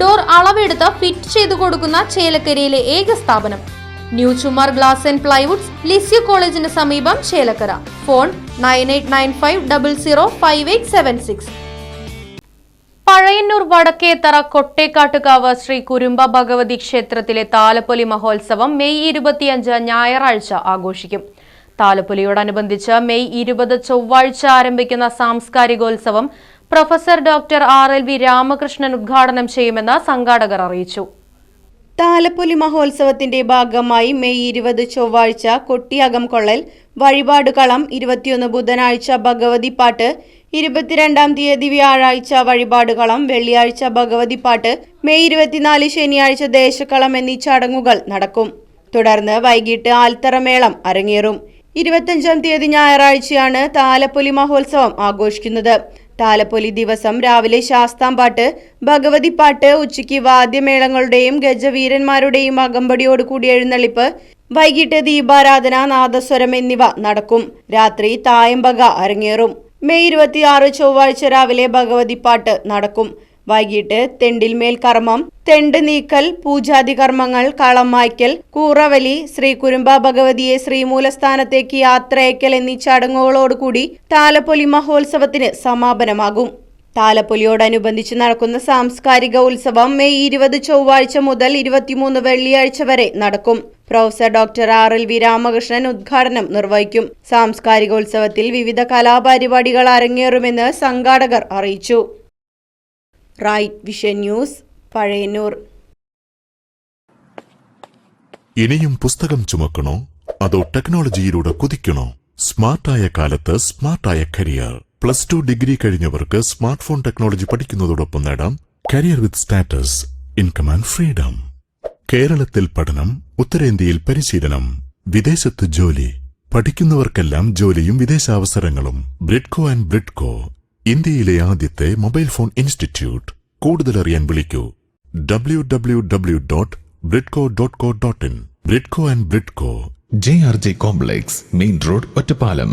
Door അളവെടുത്ത് fit ചെയ്തു കൊടുക്കുന്ന ചേലക്കരയിലെ ഏക സ്ഥാപനം. New Chumar glass and plywoods Lisieux കോളേജിന് സമീപം Chelakkara. Phone nine eight nine five double zero five eight seven six. Pazhayannur Vadakkethara Kottekkattukavu Sri Kurumba Bhagavathi ക്ഷേത്രത്തിലെ താലപ്പൊലി മഹോത്സവം മെയ് ഇരുപത്തിയഞ്ച് ഞായറാഴ്ച ആഘോഷിക്കും. താലപ്പൊലിയോടനുബന്ധിച്ച് മെയ് ഇരുപത് ചൊവ്വാഴ്ച ആരംഭിക്കുന്ന സാംസ്കാരികോത്സവം professor doctor R L V Ramakrishnan ഉദ്ഘാടനം ചെയ്യുമെന്ന് സംഘാടകർ അറിയിച്ചു. താലപ്പൊലി മഹോത്സവത്തിന്റെ ഭാഗമായി മെയ് ഇരുപത് ചൊവ്വാഴ്ച കൊട്ടിയകം കൊള്ളൽ വഴിപാട് കളം ഇരുപത്തിയൊന്ന് ബുധനാഴ്ച ഭഗവതി പാട്ട് ഇരുപത്തിരണ്ടാം തീയതി വ്യാഴാഴ്ച വഴിപാട് കളം വെള്ളിയാഴ്ച ഭഗവതി പാട്ട് മെയ് ഇരുപത്തിനാല് ശനിയാഴ്ച ദേശക്കളം എന്നീ ചടങ്ങുകൾ നടക്കും. തുടർന്ന് വൈകിട്ട് ആൽത്തറമേളം അരങ്ങേറും. ഇരുപത്തഞ്ചാം തീയതി ഞായറാഴ്ചയാണ് താലപ്പൊലി മഹോത്സവം ആഘോഷിക്കുന്നത്. താലപ്പൊലി ദിവസം രാവിലെ ശാസ്താംപാട്ട് ഭഗവതിപ്പാട്ട് ഉച്ചയ്ക്ക് വാദ്യമേളങ്ങളുടെയും ഗജവീരന്മാരുടെയും അകമ്പടിയോട് കൂടി എഴുന്നള്ളിപ്പ് വൈകിട്ട് ദീപാരാധന നാദസ്വരം എന്നിവ നടക്കും. രാത്രി തായമ്പക അരങ്ങേറും. മെയ് ഇരുപത്തിയാറ് ചൊവ്വാഴ്ച രാവിലെ ഭഗവതിപ്പാട്ട് നടക്കും. വൈകിട്ട് തെണ്ടിൽമേൽ കർമ്മം തെണ്ട് നീക്കൽ പൂജാതി കർമ്മങ്ങൾ കളം മായ്ക്കൽ കൂറവലി ശ്രീ കുരുമ്പ ഭഗവതിയെ ശ്രീമൂലസ്ഥാനത്തേക്ക് യാത്രയക്കൽ എന്നീ ചടങ്ങുകളോടുകൂടി താലപ്പൊലി മഹോത്സവത്തിന് സമാപനമാകും. താലപ്പൊലിയോടനുബന്ധിച്ച് നടക്കുന്ന സാംസ്കാരിക ഉത്സവം മെയ് ഇരുപത് ചൊവ്വാഴ്ച മുതൽ ഇരുപത്തിമൂന്ന് വെള്ളിയാഴ്ച വരെ നടക്കും. Professor doctor R L V Ramakrishnan ഉദ്ഘാടനം നിർവഹിക്കും. സാംസ്കാരികോത്സവത്തിൽ വിവിധ കലാപരിപാടികൾ അരങ്ങേറുമെന്ന് സംഘാടകർ അറിയിച്ചു. Right vision news Pazhayannur. ഇനിയും പുസ്തകം ചുമക്കണോ? അതോ ടെക്നോളജിയിലൂടെ കുതിക്കണോ? സ്മാർട്ടായ കാലത്ത് സ്മാർട്ടായ കരിയർ. പ്ലസ് ടു ഡിഗ്രി കഴിഞ്ഞവർക്ക് സ്മാർട്ട് ഫോൺ ടെക്നോളജി പഠിക്കുന്നതോടൊപ്പം നേടാം career with status income and freedom. കേരളത്തിൽ പഠനം ഉത്തരേന്ത്യയിൽ പരിശീലനം വിദേശത്ത് ജോലി. പഠിക്കുന്നവർക്കെല്ലാം ജോലിയും വിദേശാവസരങ്ങളും. ബ്രിഡ്കോ ആൻഡ് ബ്രിഡ്കോ. ഇന്ത്യയിലെ ആദ്യത്തെ മൊബൈൽ ഫോൺ ഇൻസ്റ്റിറ്റ്യൂട്ട്. കൂടുതൽ അറിയാൻ വിളിക്കൂ. W W W dot Bridco dot co dot in Bridco and Bridco J R J complex main road Ottapalam